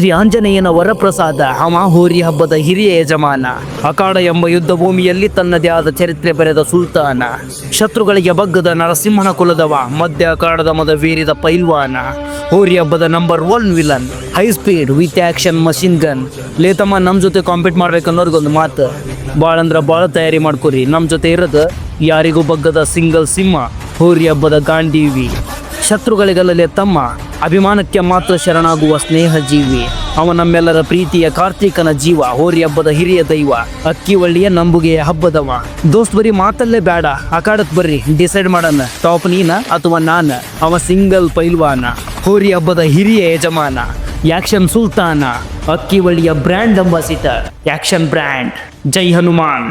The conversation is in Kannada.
ಶ್ರೀ ಆಂಜನೇಯನ ವರಪ್ರಸಾದ ಹಮಾಹೋರಿ ಹೋರಿ ಹಬ್ಬದ ಹಿರಿಯ ಯಜಮಾನ. ಅಖಾಡ ಎಂಬ ಯುದ್ಧ ಭೂಮಿಯಲ್ಲಿ ತನ್ನದೇ ಆದ ಚರಿತ್ರೆ ಬರೆದ ಸುಲ್ತಾನ. ಶತ್ರುಗಳಿಗೆ ಬಗ್ಗದ ನರಸಿಂಹನ ಕುಲದವ, ಮಧ್ಯ ಅಕಾಡದ ಮದ ವೀರಿದ ಪೈಲ್ವಾನ. ಹೋರಿ ಹಬ್ಬದ number one villain high speed with action machine gun ಲೇತಮ್ಮ ನಮ್ಮ ಜೊತೆ ಕಾಂಪೀಟ್ ಮಾಡ್ಬೇಕನ್ನೋರ್ಗೊಂದು ಮಾತು. ಭಾಳ ಅಂದ್ರೆ ಭಾಳ ತಯಾರಿ ಮಾಡ್ಕೊರಿ ನಮ್ಮ ಜೊತೆ ಇರೋದು ಯಾರಿಗೂ ಬಗ್ಗದ ಸಿಂಗಲ್ ಸಿಂಹ. ಹೋರಿ ಹಬ್ಬದ ಗಾಂಡೀವಿ ಶತ್ರುಗಳಿಗಲ್ಲದೆ ತಮ್ಮ ಅಭಿಮಾನಕ್ಕೆ ಮಾತ್ರ ಶರಣಾಗುವ ಸ್ನೇಹ ಜೀವಿ ಅವ ನಮ್ಮೆಲ್ಲರ ಪ್ರೀತಿಯ ಕಾರ್ತಿಕನ ಜೀವ, ಹೋರಿ ಹಬ್ಬದ ಹಿರಿಯ ದೈವ, ಅಕ್ಕಿ ಒಳ್ಳಿಯ ನಂಬುಗೆಯ ಹಬ್ಬದವ. ದೋಸ್ತ್ ಬರೀ ಮಾತಲ್ಲೇ ಬೇಡ ಅಕಾಡಕ್ ಬರ್ರಿ, ಡಿಸೈಡ್ ಮಾಡೋಣ. ಟಾಪ್ ನೀನ ಅಥವಾ ನಾನ? ಅವ ಸಿಂಗಲ್ ಪೈಲ್ವಾನ. ಹೋರಿ ಹಬ್ಬದ ಹಿರಿಯ ಯಜಮಾನ. ಯಾಕ್ಷನ್ ಸುಲ್ತಾನ. ಅಕ್ಕಿ ಒಳ್ಳಿಯ ಬ್ರ್ಯಾಂಡ್ ಅಂಬಾಸಿತ ಯಾಕ್ಷನ್ ಬ್ರ್ಯಾಂಡ್. ಜೈ ಹನುಮಾನ್.